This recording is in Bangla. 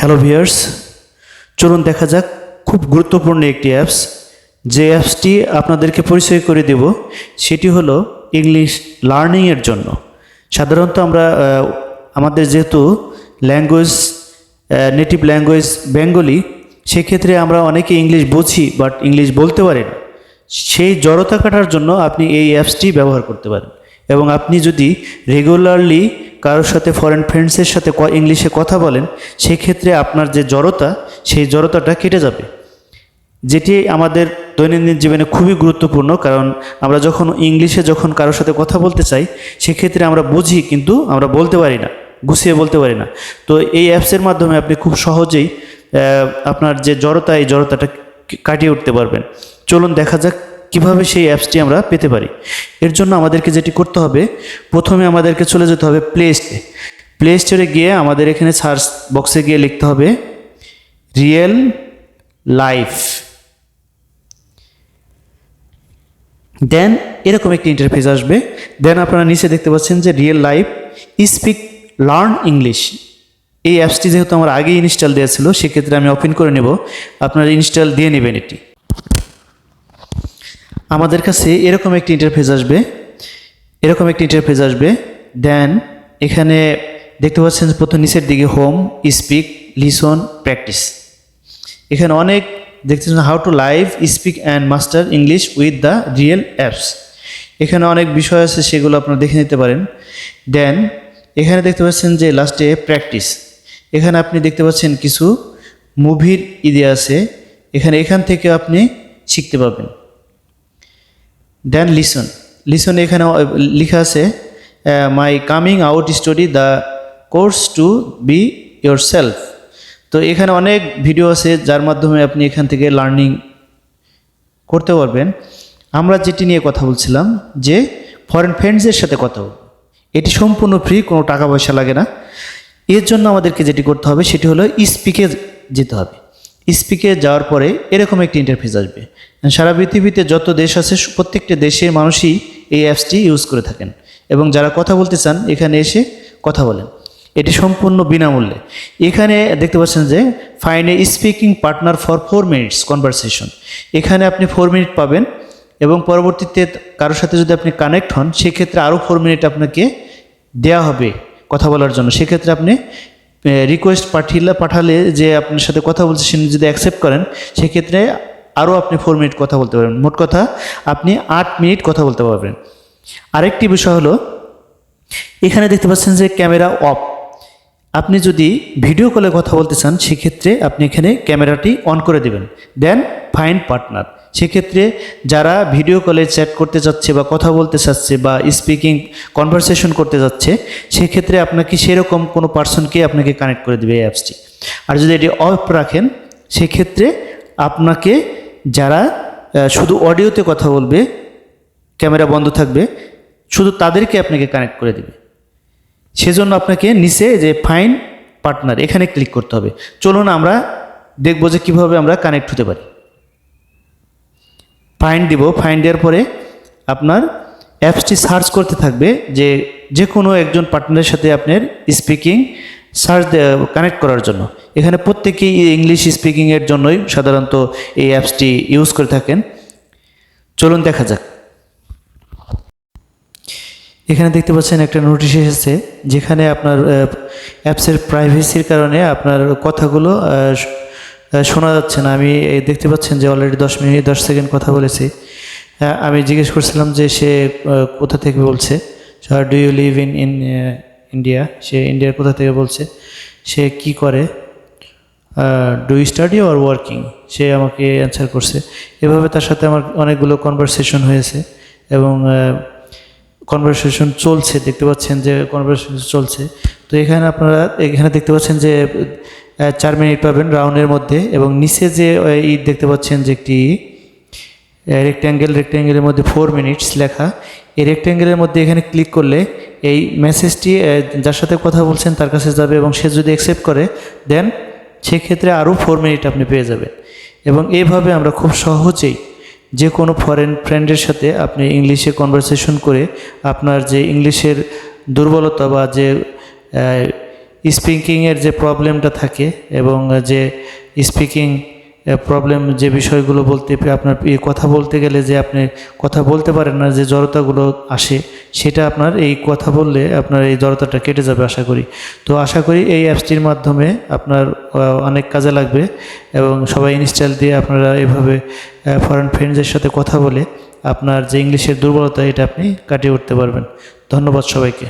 হ্যালো ভিয়ার্স চলুন দেখা যাক খুব গুরুত্বপূর্ণ একটি অ্যাপস। যে অ্যাপসটি আপনাদেরকে পরিচয় করে দেব, সেটি হলো ইংলিশ লার্নিংয়ের জন্য। সাধারণত আমরা আমাদের যেহেতু ল্যাঙ্গুয়েজ নেটিভ ল্যাঙ্গুয়েজ বেঙ্গলি, সেক্ষেত্রে আমরা অনেকে ইংলিশ বুঝি, বাট ইংলিশ বলতে পারি না। সেই জড়তা কাটার জন্য আপনি এই অ্যাপসটি ব্যবহার করতে পারেন। এবং আপনি যদি রেগুলারলি কারোর সাথে ফরেন ফ্রেন্ডসের সাথে ইংলিশে কথা বলেন, সেক্ষেত্রে আপনার যে জড়তা, সেই জড়তাটা কেটে যাবে। যেটি আমাদের দৈনন্দিন জীবনে খুবই গুরুত্বপূর্ণ, কারণ আমরা যখন ইংলিশে যখন কারোর সাথে কথা বলতে চাই, সেক্ষেত্রে আমরা বুঝি, কিন্তু আমরা বলতে পারি না, গুছিয়ে বলতে পারি না। তো এই অ্যাপসের মাধ্যমে আপনি খুব সহজেই আপনার যে জড়তা, এই জড়তাটা কাটিয়ে উঠতে পারবেন। চলুন দেখা যাক কীভাবে সেই অ্যাপসটি আমরা পেতে পারি? এর জন্য আমাদেরকে যেটি করতে হবে, প্রথমে আমাদেরকে চলে যেতে হবে প্লে স্টোরে প্লে স্টোরে গিয়ে আমাদের এখানে সার্চ বক্সে গিয়ে লিখতে হবে রিয়েল লাইফ দেন এরকম একটি ইন্টারফেস আসবে। দেন আপনারা নিচে দেখতে পাচ্ছেন যে real life speak learn English এই অ্যাপসটি যেহেতু আমার আগেই ইনস্টল দেওয়া ছিল, সেক্ষেত্রে আমি ওপেন করে নেব। আপনারা ইনস্টল দিয়ে নেবেন এটি। আমাদের কাছে এরকম একটি ইন্টারফেস আসবে, এরকম একটি ইন্টারফেস আসবে। দেন এখানে দেখতে পাচ্ছেন প্রথম নিচের দিকে হোম স্পিক লিসন প্র্যাকটিস এখানে অনেক দেখতেছেন how to live speak and master English with the real apps এখানে অনেক বিষয় আছে, সেগুলো আপনারা দেখে নিতে পারেন। দেন এখানে দেখতে পাচ্ছেন যে লাস্টে প্র্যাকটিস এখানে আপনি দেখতে পাচ্ছেন কিছু মুভির ইদে আছে। এখানে এখান থেকে আপনি শিখতে পাবেন দেন লিসন লিসন এখানে লেখা আছে my coming out story the course to be yourself তো এখানে অনেক ভিডিও আছে যার মাধ্যমে আপনি এখান থেকে লার্নিং করতে পারবেন। আমরা যেটি নিয়ে কথা বলছিলাম, যে ফরেন ফ্রেন্ডসের সাথে কথা এটি সম্পূর্ণ ফ্রি কোনো টাকা পয়সা লাগে না। এর জন্য আমাদেরকে যেটি করতে হবে, সেটি হলো স্পিকে যেতে হবে। স্পিকে যাওয়ার পরে এরকম একটি ইন্টারফেস আসবে। সারা পৃথিবীতে যত দেশ আছে, প্রত্যেকটা দেশের মানুষই এই অ্যাপসটি ইউজ করে থাকেন। এবং যারা কথা বলতে চান, এখানে এসে কথা বলেন। এটি সম্পূর্ণ বিনামূল্যে। এখানে দেখতে পাচ্ছেন যে fine speaking partner for four minutes conversation এখানে আপনি ফোর মিনিট পাবেন এবং পরবর্তীতে কারোর সাথে যদি আপনি কানেক্ট হন, সেক্ষেত্রে আরও ফোর মিনিট আপনাকে দেয়া হবে কথা বলার জন্য। সেক্ষেত্রে আপনি রিকোয়েস্ট পাঠিয়ে পাঠালে যে আপনার সাথে কথা বলছে, সে যদি অ্যাকসেপ্ট করেন, সেক্ষেত্রে আরও আপনি ফোর মিনিট কথা বলতে পারবেন। মোট কথা, আপনি আট মিনিট কথা বলতে পারবেন। আরেকটি বিষয় হলো, এখানে দেখতে পাচ্ছেন যে ক্যামেরা অফ আপনি যদি ভিডিও কলে কথা বলতে চান, সেক্ষেত্রে আপনি এখানে ক্যামেরাটি অন করে দেবেন। Then fine partner. সেক্ষেত্রে যারা ভিডিও কলে চ্যাট করতে চাচ্ছে বা কথা বলতে চাচ্ছে বা স্পিকিং কনভারসেশন করতে যাচ্ছে, সেক্ষেত্রে আপনাকে সেরকম কোনো পার্সনকে আপনাকে কানেক্ট করে দেবে এই অ্যাপসটি আর যদি এটি অফ রাখেন, সেক্ষেত্রে আপনাকে যারা শুধু অডিওতে কথা বলবে, ক্যামেরা বন্ধ থাকবে, শুধু তাদেরকে আপনাকে কানেক্ট করে দেবে। সেজন্য আপনাকে নিচে যে ফাইন পার্টনার, এখানে ক্লিক করতে হবে। চলুন আমরা দেখব যে কীভাবে আমরা কানেক্ট হতে পারি। ফাইন দিব ফাইন দেওয়ার পরে আপনার অ্যাপসটি সার্চ করতে থাকবে যে যে কোনো একজন পার্টনারের সাথে আপনার স্পিকিং সার্চ কানেক্ট করার জন্য। এখানে প্রত্যেকেই ইংলিশ স্পিকিংয়ের জন্যই সাধারণত এই অ্যাপসটি ইউজ করে থাকেন। চলুন দেখা যাক। এখানে দেখতে পাচ্ছেন একটা নোটিশ এসেছে, যেখানে আপনার অ্যাপসের প্রাইভেসির কারণে আপনার কথাগুলো শোনা যাচ্ছে না। আমি দেখতে পাচ্ছেন যে অলরেডি দশ মিনিট, দশ সেকেন্ড কথা বলেছি। আমি জিজ্ঞেস করছিলাম যে সে কোথা থেকে বলছে? Do you live in in India সে ইন্ডিয়ার কোথা থেকে বলছে? সে কি করে? ডু স্টাডি অর ওয়ার্কিং সে আমাকে অ্যান্সার করছে। এভাবে তার সাথে আমার অনেকগুলো কনভারসেশন হয়েছে এবং কনভারসেশন চলছে। দেখতে পাচ্ছেন যে কনভারসেশন চলছে। তো এখানে আপনারা, এখানে দেখতে পাচ্ছেন যে চার মিনিট পাবেন রাউন্ডের মধ্যে এবং নিচে যে ই দেখতে পাচ্ছেন যে একটি রেক্ট্যাঙ্গেল রেক্ট্যাঙ্গেলের মধ্যে ফোর মিনিটস লেখা। এই রেক্ট্যাঙ্গেলের মধ্যে এখানে ক্লিক করলে এই মেসেজটি যার সাথে কথা বলছেন তার কাছে যাবে এবং সে যদি অ্যাকসেপ্ট করে দেন সেক্ষেত্রে আরও ফোর মিনিট আপনি পেয়ে যাবেন। এবং এইভাবে আমরা খুব সহজেই যে কোনো ফরেন ফ্রেন্ডের সাথে আপনি ইংলিশে কনভারসেশন করে আপনার যে ইংলিশের দুর্বলতা বা যে স্পিকিংয়ের যে প্রবলেমটা থাকে এবং যে স্পিকিং প্রবলেম যে বিষয়গুলো বলতে, আপনার কথা বলতে গেলে যে আপনি কথা বলতে পারেন না, যে জড়তাগুলো আসে, সেটা আপনার এই কথা বললে আপনার এই জড়তাটা কেটে যাবে আশা করি। তো আশা করি এই অ্যাপসটির মাধ্যমে আপনার অনেক কাজে লাগবে এবং সবাই ইনস্টল দিয়ে আপনারা এভাবে ফরেন ফ্রেন্ডসের সাথে কথা বলে আপনার যে ইংলিশের দুর্বলতা, এটা আপনি কাটিয়ে উঠতে পারবেন। ধন্যবাদ সবাইকে।